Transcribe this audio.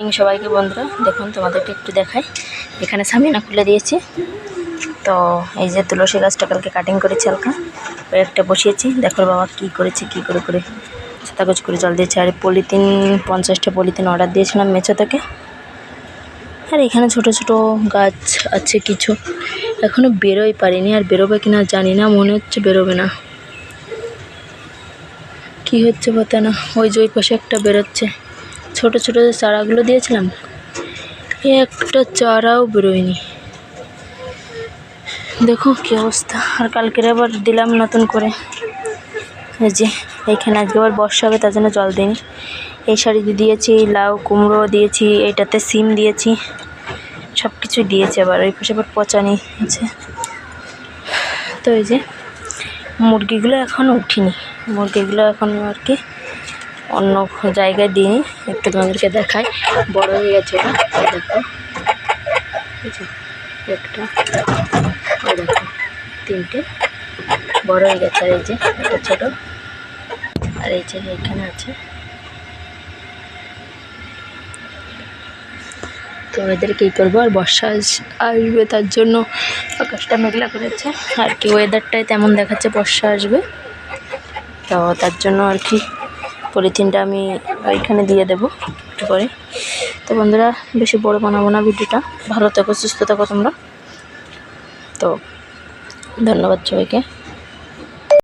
সবাইকে বন্ধুরা, দেখুন তোমাদেরকে একটু দেখাই। এখানে সামিনা খুলে দিয়েছি। তো এই যে তুলসী গাছটা কালকে কাটিং করেছি হালকা। ওই একটা বসিয়েছি। দেখো বাবা কি করেছে, কি করে করে। সাতাগোজ করে জল দিয়েছে। আর পলিথিন, পঞ্চাশটা পলিথিন অর্ডার দিয়েছিলাম মেচো থেকে। আর এখানে ছোট ছোট গাছ আছে কিছু। এখনও বেরোই পারিনি। আর বেরোবে কিনা জানি না, মনে হচ্ছে বেরোবে না। কি হচ্ছে পতা না? ওই যে ওই পাশে একটা বেরোচ্ছে। ছোট ছোট যে চারাগুলো দিয়েছিলাম একটা চারাও বেরোয়নি। দেখো কি অবস্থা। আর কালকের আবার দিলাম নতুন করে। এই যে এইখানে আজকে আবার বর্ষা হবে, তার জন্য জল দিইনি। এই শাড়িতে দিয়েছি, লাউ, কুমড়ো দিয়েছি, এইটাতে সিম দিয়েছি সব কিছু দিয়েছি আবার। ওই পাশে আবার পচানি আছে তো এই যে, মুরগিগুলো এখনও উঠিনি। মুরগিগুলো এখন আর কি অন্য জায়গায় দিইনি একটু তোমাদেরকে দেখাই। বড় হয়ে গেছে দেখো। একটা দেখো, তিনটে। বড় হয়ে গেছে আর এই যে একটা ছোট। আর এই যে এখানে আছে। তো এদের কী করব? আর বর্ষা আস- আসবে তার জন্য আকাশটা মেঘলা করেছে। আর কি ওয়েদারটাই তেমন দেখাচ্ছে বর্ষা আসবে। তো তার জন্য আর কি পলিথিনটা আমি ওইখানে দিয়ে দেবো একটু পরে। তো বন্ধুরা, বেশি বড় বানাবো না ভিডিওটা। ভালো থাকো, সুস্থ থাকো তোমরা। তো ধন্যবাদ সবাইকে।